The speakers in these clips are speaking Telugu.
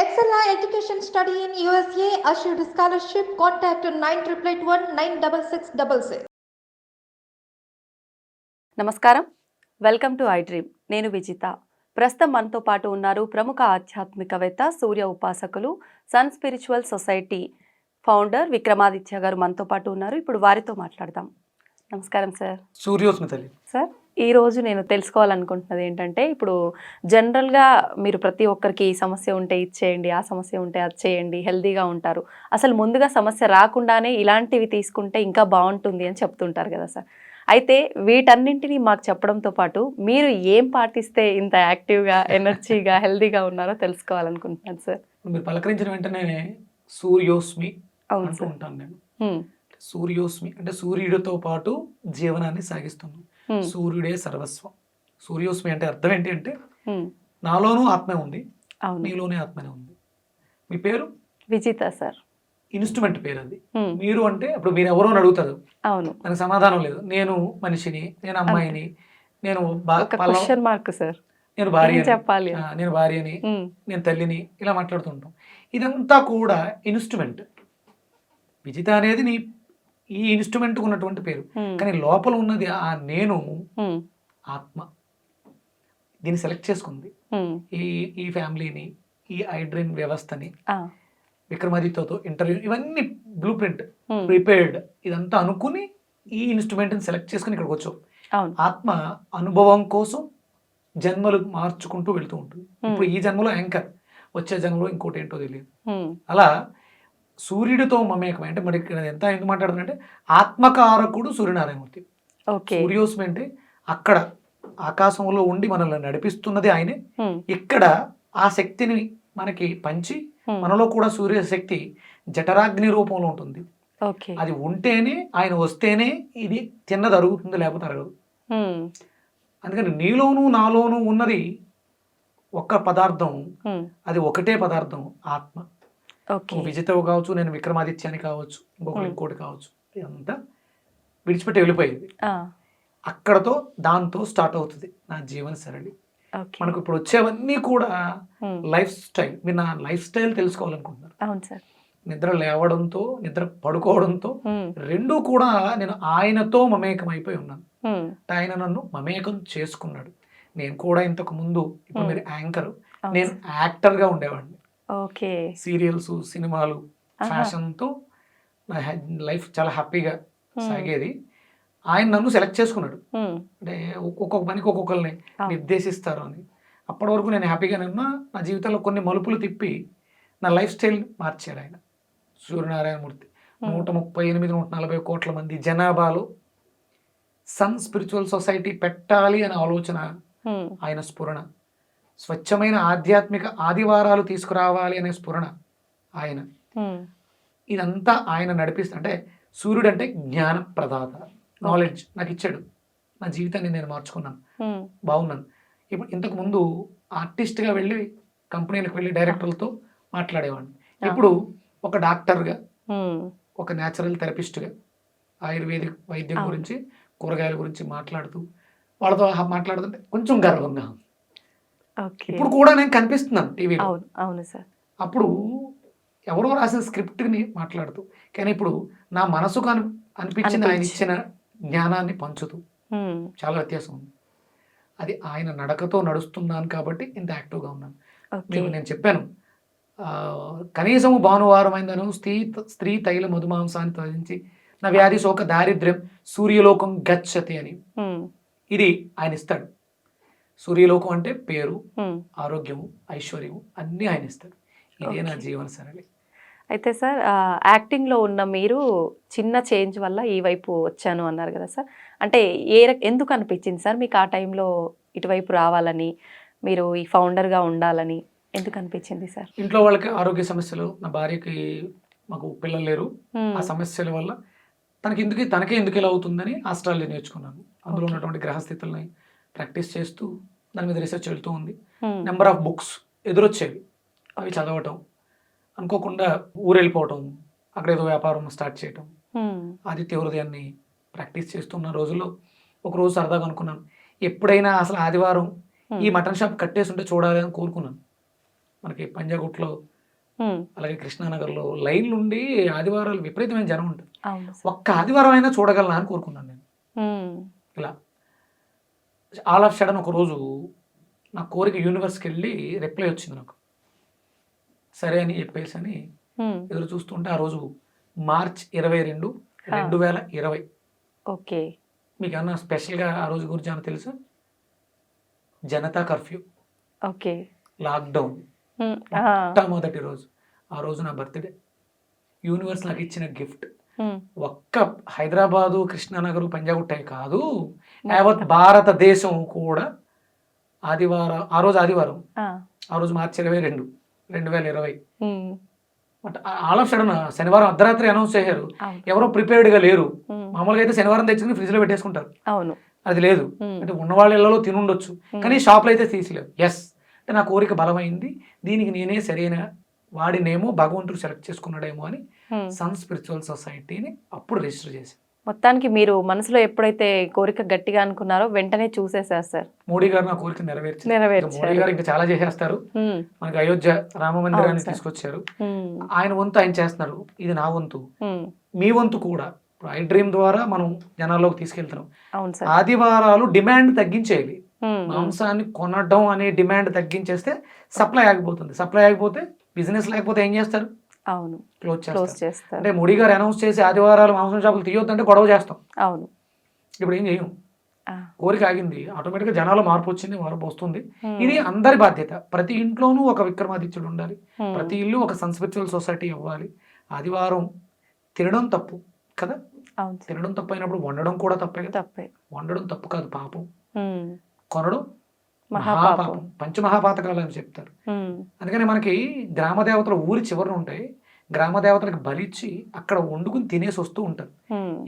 Excella Education Study in USA assured scholarship. Contact 9881 96666. నమస్కారం. వెల్కమ్ టు ఐ డ్రీమ్ నేను విజిత. ప్రస్తుతం మనతో పాటు ఉన్నారు ప్రముఖ ఆధ్యాత్మికవేత్త సూర్య ఉపాసకులు sun spiritual society founder Vikramaditya garu మనతో పాటు ఉన్నారు. ఇప్పుడు వారితో మాట్లాడదాం. నమస్కారం సార్ సూర్యోస్మి తల్లి. సార్ ఈ రోజు నేను తెలుసుకోవాలనుకుంటున్నది ఏంటంటే ఇప్పుడు జనరల్గా మీరు ప్రతి ఒక్కరికి ఈ సమస్య ఉంటే ఇది చేయండి ఆ సమస్య ఉంటే అది చేయండి హెల్తీగా ఉంటారు. అసలు ముందుగా సమస్య రాకుండానే ఇలాంటివి తీసుకుంటే ఇంకా బాగుంటుంది అని చెప్తుంటారు కదా సార్. అయితే వీటన్నింటినీ మాకు చెప్పడంతో పాటు మీరు ఏం పాటిస్తే ఇంత యాక్టివ్గా ఎనర్జీగా హెల్తీగా ఉన్నారో తెలుసుకోవాలనుకుంటున్నాను సార్. మీరు పలకరించిన వెంటనే సూర్యోస్మి అవును ఉంటాను నేను. సూర్యోస్మి అంటే సూర్యుడితో పాటు జీవనాన్ని సాగిస్తున్నాను సూర్యుడే సర్వస్వం. సూర్యోస్మి అంటే అర్థం ఏంటి అంటే హ్మ్. నాలోనూ ఆత్మే ఉంది అవును. మీలోనే ఆత్మనే ఉంది. మీ పేరు? విజిత సార్. ఇన్స్ట్రుమెంట్ పేరు అది. హ్మ్, మీరు అంటే అప్పుడు మీరు ఎవరో అని అడుగుతారు. అవును. నాకు సమాధానం లేదు. నేను మనిషిని నేను అమ్మాయిని నేను క్వశ్చన్ మార్క్ సార్. నేను భార్య చెప్పాలి. నేను భార్యని నేను తల్లిని ఇలా మాట్లాడుతుంటాం. ఇదంతా కూడా ఇన్స్ట్రుమెంట్. విజిత అనేది నీ ఈ ఇన్స్ట్రుమెంట్ ఉన్నటువంటి పేరు. కానీ లోపల ఉన్నది ఆ నేను ఆత్మ. దీన్ని సెలెక్ట్ చేసుకుంది. ఈ ఈ ఫ్యామిలీని ఈ ఐడ్రీమ్ వ్యవస్థని విక్రమాదిత్యతో ఇంటర్వ్యూ ఇవన్నీ బ్లూ ప్రింట్. ప్రిపేర్డ్ ఇదంతా అనుకుని ఈ ఇన్స్ట్రుమెంట్ని సెలెక్ట్ చేసుకుని ఇక్కడికి వచ్చావు ఆత్మ అనుభవం కోసం జన్మలు మార్చుకుంటూ వెళ్తూ ఉంటుంది. ఇప్పుడు ఈ జన్మలో యాంకర్ వచ్చే జన్మలో ఇంకోటి ఏంటో తెలియదు. అలా సూర్యుడితో మమేకమై అంటే మరి ఇక్కడ ఎంత ఎందుకు మాట్లాడుతుందంటే ఆత్మకారకుడు సూర్యనారాయణమూర్తి. ఓకే. సూర్యోస్మి అంటే అక్కడ ఆకాశంలో ఉండి మనల్ని నడిపిస్తున్నది ఆయనే. ఇక్కడ ఆ శక్తిని మనకి పంచి. మనలో కూడా సూర్య శక్తి జఠరాగ్ని రూపంలో ఉంటుంది. అది ఉంటేనే ఆయన వస్తేనే ఇది తిన్నది అరుగుతుంది లేకపోతే అరగదు. అందుకని నీలోనూ నాలోనూ ఉన్నది ఒక్క పదార్థం. అది ఒకటే పదార్థం ఆత్మ. విజితవు కావచ్చు నేను విక్రమాదిత్యాన్ని కావచ్చు ఇంకొకటి. ఇంకోటి కావచ్చు ఇదంతా విడిచిపెట్టి వెళ్ళిపోయింది. అక్కడతో దాంతో స్టార్ట్ అవుతుంది నా జీవన సరళి మనకు ఇప్పుడు వచ్చేవన్నీ కూడా లైఫ్ స్టైల్. మీరు నా లైఫ్ స్టైల్ తెలుసుకోవాలనుకుంటున్నారు అవును సార్. నిద్ర లేవడంతో నిద్ర పడుకోవడంతో రెండూ కూడా నేను ఆయనతో మమేకం అయిపోయి ఉన్నాను. ఆయన నన్ను మమేకం చేసుకున్నాడు. నేను కూడా ఇంతకు ముందు ఇప్పుడు. మీరు యాంకర్ నేను. యాక్టర్గా ఉండేవాడిని. ఓకే. సీరియల్స్ సినిమాలు. ఫ్యాషన్తో నా లైఫ్ చాలా హ్యాపీగా. సాగేది. ఆయన నన్ను సెలెక్ట్ చేసుకున్నాడు. అంటే ఒక్కొక్క పనికి ఒక్కొక్కరిని. నిర్దేశిస్తారు అని. అప్పటి వరకు నేను హ్యాపీగానే ఉన్నా. నా జీవితంలో కొన్ని మలుపులు తిప్పి నా లైఫ్ స్టైల్ మార్చాడు ఆయన. సూర్యనారాయణమూర్తి. నూట ముప్పై ఎనిమిది నూట నలభై కోట్ల మంది జనాభాలో సన్ స్పిరిచువల్ సొసైటీ పెట్టాలి అనే ఆలోచన ఆయన స్ఫురణ. స్వచ్ఛమైన ఆధ్యాత్మిక ఆదివారాలు తీసుకురావాలి అనే స్ఫురణ ఆయన. ఇదంతా ఆయన నడిపిస్తా అంటే సూర్యుడు అంటే జ్ఞాన ప్రదాత. నాలెడ్జ్ నాకు ఇచ్చాడు. నా జీవితాన్ని నేను మార్చుకున్నాను. బాగున్నాను. ఇప్పుడు ఇంతకు ముందు ఆర్టిస్ట్గా వెళ్ళి కంపెనీలకు వెళ్ళి డైరెక్టర్లతో మాట్లాడేవాడిని. ఇప్పుడు ఒక డాక్టర్గా. ఒక న్యాచురల్ థెరపిస్ట్గా ఆయుర్వేదిక్ వైద్యం. గురించి కూరగాయల గురించి మాట్లాడుతూ వాళ్ళతో మాట్లాడుతుంటే కొంచెం గర్వంగా ఉంది. ఇప్పుడు కూడా నేను కనిపిస్తున్నాను టీవీలో. అవును అవును సార్. అప్పుడు ఎవరో రాసిన స్క్రిప్ట్ని మాట్లాడుతూ కానీ ఇప్పుడు నా మనసుకు అను అనిపించిన ఆయన. ఇచ్చిన జ్ఞానాన్ని పంచుతూ. చాలా వ్యత్యాసం ఉంది. అది ఆయన నడకతో నడుస్తున్నాను కాబట్టి ఇంత యాక్టివ్గా ఉన్నాను. నేను చెప్పాను కనీసము భానువారం అయిందను స్త్రీ స్త్రీ తైల మధుమాంసాన్ని తొలగించి నా వ్యాధి శోక దారిద్ర్యం సూర్యలోకం గచ్చతి అని. ఇది ఆయన ఇస్తాడు. సూర్యలోకం అంటే పేరు. ఆరోగ్యము ఐశ్వర్యము అన్నీ ఆయన ఇస్తాడు. ఇదే నా. జీవన సరళి. అయితే సార్ యాక్టింగ్లో ఉన్న మీరు చిన్న చేంజ్ వల్ల ఈ వైపు వచ్చాను అన్నారు కదా సార్. అంటే ఏ రక- ఎందుకు అనిపించింది సార్ మీకు ఆ టైంలో ఇటువైపు రావాలని మీరు ఈ ఫౌండర్గా ఉండాలని ఎందుకు అనిపించింది సార్? ఇంట్లో వాళ్ళకి ఆరోగ్య సమస్యలు నా భార్యకి మాకు పిల్లలు లేరు. ఆ సమస్యల వల్ల తనకి ఎందుకు తనకే ఎందుకు ఇలా అవుతుందని ఆస్ట్రాలజీ నేర్చుకున్నాను. అందులో. ఉన్నటువంటి గ్రహస్థితుల్ని ప్రాక్టీస్ చేస్తూ దాని మీద రీసెర్చ్ వెళ్తూ ఉంది. నెంబర్ ఆఫ్ బుక్స్ ఎదురొచ్చేవి. అవి చదవటం అనుకోకుండా ఊరు వెళ్ళిపోవటం అక్కడ ఏదో వ్యాపారం స్టార్ట్ చేయటం. ఆదిత్య హృదయాన్ని ప్రాక్టీస్ చేస్తున్న రోజుల్లో ఒక రోజు సరదాగా అనుకున్నాను. ఎప్పుడైనా అసలు ఆదివారం. ఈ మటన్ షాప్ కట్టేసి ఉంటే చూడాలి అని కోరుకున్నాను. మనకి పంజాగుట్లో అలాగే కృష్ణానగర్లో లైన్లు ఉండి ఆదివారాలు విపరీతమైన జనం ఉంటుంది. ఒక్క ఆదివారం అయినా చూడగలనా అని కోరుకున్నాను నేను. ఇలా ఆల్ ఆఫ్ సడన్ ఒక రోజు నా కోరిక యూనివర్స్కి వెళ్ళి రిప్లై వచ్చింది నాకు. సరే అని చెప్పేసి అని ఎదురు చూస్తుంటే ఆ రోజు మార్చ్ ఇరవై రెండు రెండు వేల ఇరవై. ఓకే. మీకు ఏమన్నా స్పెషల్గా ఆ రోజు గురించి ఏమన్నా తెలుసా? జనతా కర్ఫ్యూ. ఓకే. లాక్డౌన్. మొట్టమొదటి రోజు. ఆ రోజు నా బర్త్డే. యూనివర్స్ నాకు ఇచ్చిన గిఫ్ట్. ఒక్క హైదరాబాదు కృష్ణానగర్ పంజాగుట్టే కాదు యావత్ భారతదేశం కూడా ఆదివారం ఆ రోజు ఆదివారం ఆ, రోజు మార్చి ఇరవై రెండు రెండు వేల ఇరవై. బట్ ఆల్ ఆఫ్ సడన్ శనివారం అర్ధరాత్రి అనౌన్స్ చేశారు. ఎవరో ప్రిపేర్డ్గా లేరు. ఉమ్, మామూలుగా అయితే శనివారం తెచ్చుకుని ఫ్రిడ్జ్లో పెట్టేసుకుంటారు. అవును. అది లేదు. అంటే ఉన్నవాళ్ళ ఇళ్ళలో తినుండొచ్చు. కానీ షాప్లో అయితే తీసిలేవు ఎస్ అంటే నా కోరిక బలమైంది. దీనికి నేనే సరైన వాడినేమో భగవంతుడు సెలెక్ట్ చేసుకున్నాడేమో అని. సన్ స్పిరిచువల్ సొసైటీని అప్పుడు రిజిస్టర్ చేశాను మొత్తానికి మీరు మనసులో ఎప్పుడైతే కోరిక గట్టిగా అనుకున్నారో వెంటనే చూసేశారు సార్. మోడీ గారు నా కోరిక నెరవేర్చారు. ఇంకా మోడీ గారు ఇంకా చాలా చేసేస్తారు. మనకి అయోధ్య రామ మందిరాన్ని. తీసుకొచ్చారు. ఆయన వంతు ఆయన చేస్తున్నారు. ఇది నా వంతు. మీ వంతు కూడా. ఐ డ్రీమ్ ద్వారా మనం జనాల్లోకి తీసుకెళ్తున్నాం. ఆదివారాలు డిమాండ్ తగ్గించేయాలి ఉమ్, మాంసాన్ని కొనడం అనే డిమాండ్ తగ్గించేస్తే సప్లై ఆగిపోతుంది. సప్లై ఆగిపోతే బిజినెస్ లేకపోతే ఏం చేస్తారు? అవును. క్లోజ్ చేస్తారు. అంటే మోడీ గారు అనౌన్స్ చేసి ఆదివారాలు మాంసం షాపులు తీయొద్దంటే గొడవ చేస్తాం. అవును. ఇప్పుడు ఏం చేయం కోరిక ఆగింది. ఆటోమేటిక్గా జనాల మార్పు వచ్చింది మార్పు వస్తుంది. ఇది అందరి బాధ్యత. ప్రతి ఇంట్లోనూ ఒక విక్రమాదిత్యుడు ఉండాలి. ప్రతి ఇల్లు ఒక సన్స్పిరిచువల్ సొసైటీ అవ్వాలి. ఆదివారం తినడం తప్పు కదా? తినడం తప్పు అయినప్పుడు వండడం కూడా తప్పే కదా? తప్పే. వండడం తప్పు కాదు పాపం. కొనడం మహాపాపం. పంచమహాపాతకాలు అని చెప్తారు. అందుకని మనకి గ్రామ దేవతలు ఊరి చివరన ఉంటాయి గ్రామ దేవతలకు బలిచ్చి అక్కడ వండుకుని తినేసి వస్తూ ఉంటారు.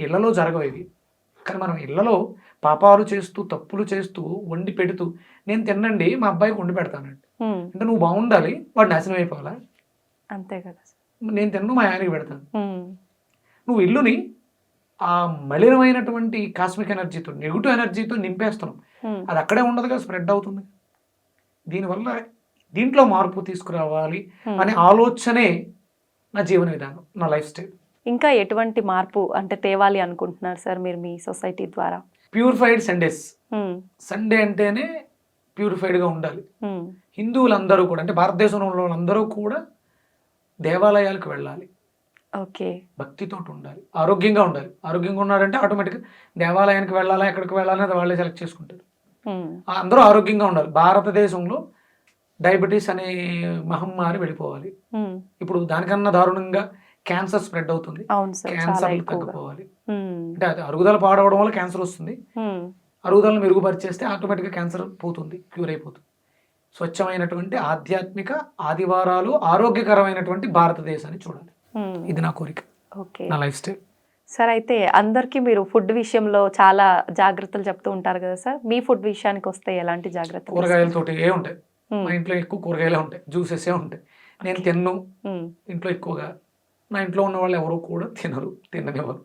ఇళ్ళలో జరగవు ఇవి. కానీ మనం ఇళ్ళలో పాపాలు చేస్తూ తప్పులు చేస్తూ వండి పెడుతూ నేను తినండి మా అబ్బాయికి వండి పెడతానండి. అంటే నువ్వు బాగుండాలి వాడు నాశనం అయిపోవాలా? అంతే కదా నేను తిన్ను మా ఆయనకి పెడతాను. నువ్వు ఇల్లుని ఆ మలినమైనటువంటి కాస్మిక్ ఎనర్జీతో నెగిటివ్ ఎనర్జీతో నింపేస్తున్నావు ఉమ్, అది అక్కడే ఉండదుగా స్ప్రెడ్ అవుతుంది. దీనివల్ల దీంట్లో మార్పు తీసుకురావాలి. అనే ఆలోచనే నా జీవన విధానం నా లైఫ్ స్టైల్ ఇంకా ఎటువంటి మార్పు అంటే తేవాలి అనుకుంటున్నారు సార్ మీరు మీ సొసైటీ ద్వారా? ప్యూరిఫైడ్ సండేస్ సండే అంటేనే ప్యూరిఫైడ్గా ఉండాలి. హిందువులందరూ కూడా అంటే భారతదేశంలో వాళ్ళందరూ కూడా దేవాలయాలకు వెళ్ళాలి. ఓకే. భక్తితో ఉండాలి ఆరోగ్యంగా ఉండాలి. ఆరోగ్యంగా ఉన్నారంటే ఆటోమేటిక్గా దేవాలయానికి వెళ్ళాలా ఎక్కడికి వెళ్ళాలి అది వాళ్ళే సెలెక్ట్ చేసుకుంటారు. అందరూ ఆరోగ్యంగా ఉండాలి. భారతదేశంలో డయాబెటీస్ అనే మహమ్మారి వెళ్ళిపోవాలి. ఇప్పుడు దానికన్నా దారుణంగా క్యాన్సర్ స్ప్రెడ్ అవుతుంది. క్యాన్సర్ తగ్గిపోవాలి. అంటే అది అరుగుదల పాడవడం వల్ల క్యాన్సర్ వస్తుంది. అరుగుదలను మెరుగుపరిచేస్తే ఆటోమేటిక్గా క్యాన్సర్ పోతుంది క్యూర్ అయిపోతుంది. స్వచ్ఛమైనటువంటి ఆధ్యాత్మిక ఆదివారాలు ఆరోగ్యకరమైనటువంటి భారతదేశాన్ని చూడాలి. ఇది నా కోరిక. ఓకే నా లైఫ్ స్టైల్ సార్ అయితే అందరికీ మీరు ఫుడ్ విషయంలో చాలా జాగ్రత్తలు చెప్తూ ఉంటారు కదా సార్ మీ ఫుడ్ విషయానికి వస్తే ఎలాంటి జాగ్రత్తలు కూరగాయలతోటి ఏ ఉంటాయి. ఉమ్, మా ఇంట్లో ఎక్కువ కూరగాయలే ఉంటాయి. జ్యూసెస్ ఏ ఉంటాయి. నేను తిన్ను. ఉమ్, ఇంట్లో ఎక్కువగా. నా ఇంట్లో ఉన్న వాళ్ళు ఎవరు కూడా తినరు తిననివ్వరు.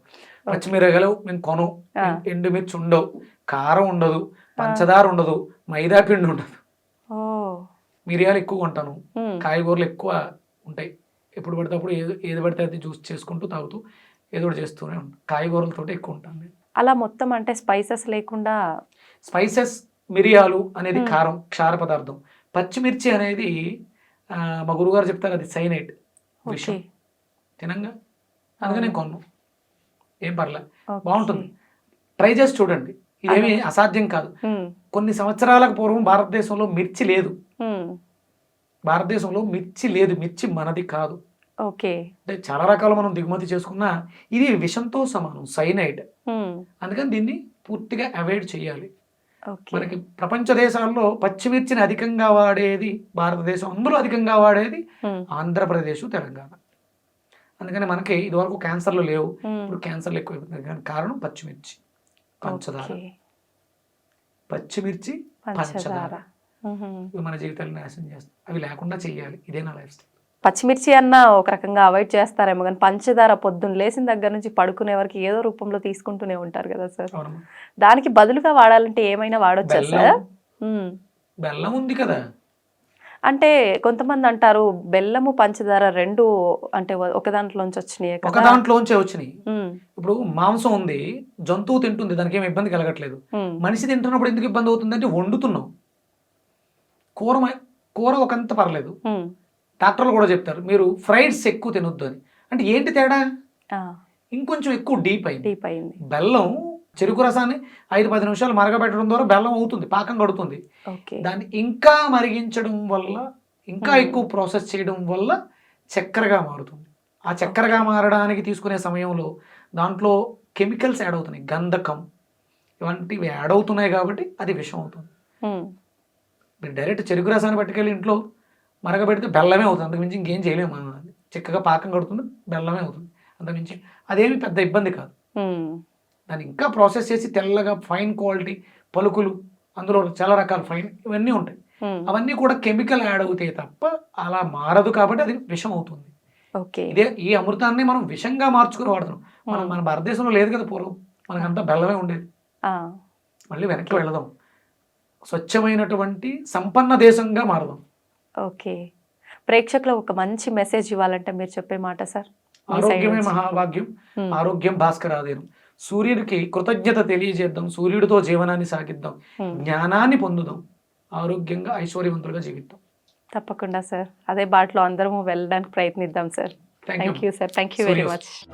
పచ్చిమిరగలు మేము కొను ఆ. ఎండుమిర్చి ఉండవు. కారం ఉండదు. పంచదార ఉండదు. మైదా పిండి ఉండదు. ఓ మిరియాలు ఎక్కువ కొంటాను. కాయగూరలు ఎక్కువ ఉంటాయి. ఎప్పుడు పడితే అప్పుడు ఏది ఏది పడితే అది జ్యూస్ చేసుకుంటూ తాగుతూ ఏదో ఒకటి చేస్తూనే ఉంటాను కాయగూరలతో ఎక్కువ ఉంటాను అలా మొత్తం అంటే స్పైసెస్ లేకుండా స్పైసెస్ మిరియాలు అనేది. కారం క్షార పదార్థం. పచ్చిమిర్చి అనేది మా గురుగారు చెప్తారు అది సైనైట్ ఓకే. విషం తినంగా? అందుకని నేను కొన్ను. ఏం పర్లే. బాగుంటుంది. ట్రై చేసి చూడండి. ఇదేమి అసాధ్యం కాదు. కొన్ని సంవత్సరాలకు పూర్వం భారతదేశంలో మిర్చి లేదు. భారతదేశంలో మిర్చి లేదు మిర్చి మనది కాదు. ఓకే. అంటే చాలా రకాలు మనం దిగుమతి చేసుకున్నా ఇది విషంతో సమానం సైనైడ్. అందుకని దీన్ని పూర్తిగా అవాయిడ్ చేయాలి. మనకి ప్రపంచ దేశాల్లో పచ్చిమిర్చిని అధికంగా వాడేది భారతదేశం అందులో అధికంగా వాడేది ఆంధ్రప్రదేశ్ తెలంగాణ. అందుకని మనకి ఇదివరకు క్యాన్సర్లు లేవు ఇప్పుడు క్యాన్సర్లు ఎక్కువైపోతుంది కానీ కారణం పచ్చిమిర్చి పంచదార. పచ్చిమిర్చి పంచదార. ఇవి మన జీవితాన్ని నాశనం చేస్తాయి. అవి లేకుండా చెయ్యాలి. ఇదే నా లైఫ్ స్టైల్. పచ్చిమిర్చి అన్న ఒక రకంగా అవాయిడ్ చేస్తారేమో కానీ పంచదార పొద్దున్న లేచిన దగ్గర నుంచి పడుకునే వరకు ఏదో రూపంలో తీసుకుంటూనే ఉంటారు కదా సార్. దానికి బదులుగా వాడాలంటే ఏమైనా వాడొచ్చా సార్? బెల్లం ఉంది కదా. అంటే కొంతమంది అంటారు బెల్లము పంచదార రెండు అంటే ఒక దాంట్లోంచి వచ్చినాయి ఒక దాంట్లోంచే వచ్చినాయి. ఇప్పుడు మాంసం ఉంది జంతువు తింటుంది దానికి ఏమి ఇబ్బంది కలగట్లేదు. మనిషి తింటున్నప్పుడు ఎందుకు ఇబ్బంది అవుతుంది అంటే వండుతున్నాం. కూర కూర ఒకంత పర్లేదు. డాక్టర్లు కూడా చెప్తారు మీరు ఫ్రైడ్స్ ఎక్కువ తినొద్దు అని. అంటే ఏంటి తేడా? ఇంకొంచెం ఎక్కువ డీప్ అయింది. డీప్ అయింది. బెల్లం చెరుకు రసాన్ని ఐదు పది నిమిషాలు మరగబెట్టడం ద్వారా బెల్లం అవుతుంది పాకం కడుతుంది. దాన్ని ఇంకా మరిగించడం వల్ల ఇంకా. ఎక్కువ ప్రాసెస్ చేయడం వల్ల చక్కెరగా మారుతుంది. ఆ చక్కెరగా మారడానికి తీసుకునే సమయంలో దాంట్లో కెమికల్స్ యాడ్ అవుతున్నాయి. గంధకం ఇవంటివి యాడ్ అవుతున్నాయి కాబట్టి అది విషం అవుతుంది. మీరు డైరెక్ట్ చెరుకు రసాన్ని పట్టుకెళ్ళి ఇంట్లో మరగబెడితే బెల్లమే అవుతుంది. అంతకుమించి ఇంకేం చేయలేము మనం అది చక్కగా పాకం కడుతుంది బెల్లమే అవుతుంది. అంతకుమించి అదేమి పెద్ద ఇబ్బంది కాదు. దాన్ని ఇంకా ప్రాసెస్ చేసి తెల్లగా ఫైన్ క్వాలిటీ పలుకులు అందులో చాలా రకాల ఫైన్ ఇవన్నీ ఉంటాయి. అవన్నీ కూడా కెమికల్ యాడ్ అవుతాయి తప్ప అలా మారదు కాబట్టి అది విషం అవుతుంది. ఇదే ఈ అమృతాన్ని మనం విషంగా మార్చుకుని వాడుతున్నాం. మనం. మన భారతదేశంలో లేదు కదా పూర్వం. మనకంతా బెల్లమే ఉండేది. మళ్ళీ వెనక్కి వెళదాం. స్వచ్ఛమైనటువంటి సంపన్న దేశంగా మారదాం. ఓకే. ప్రేక్షకులకు ఒక మంచి మెసేజ్ ఇవ్వాలంటే మీరు చెప్పే మాట సార్? ఆరోగ్యమే. మహాభాగ్యం. ఆరోగ్యం భాస్కరాదేనం సూర్యుడికి కృతజ్ఞత తెలియజేద్దాం సూర్యుడితో జీవనాన్ని సాగిద్దాం. జ్ఞానాన్ని పొందుదాం ఆరోగ్యంగా ఐశ్వర్యవంతులుగా జీవిద్దాం. తప్పకుండా సార్. అదే బాటలో అందరము వెళ్ళడానికి ప్రయత్నిద్దాం sir. Thank you sir thank you very. Much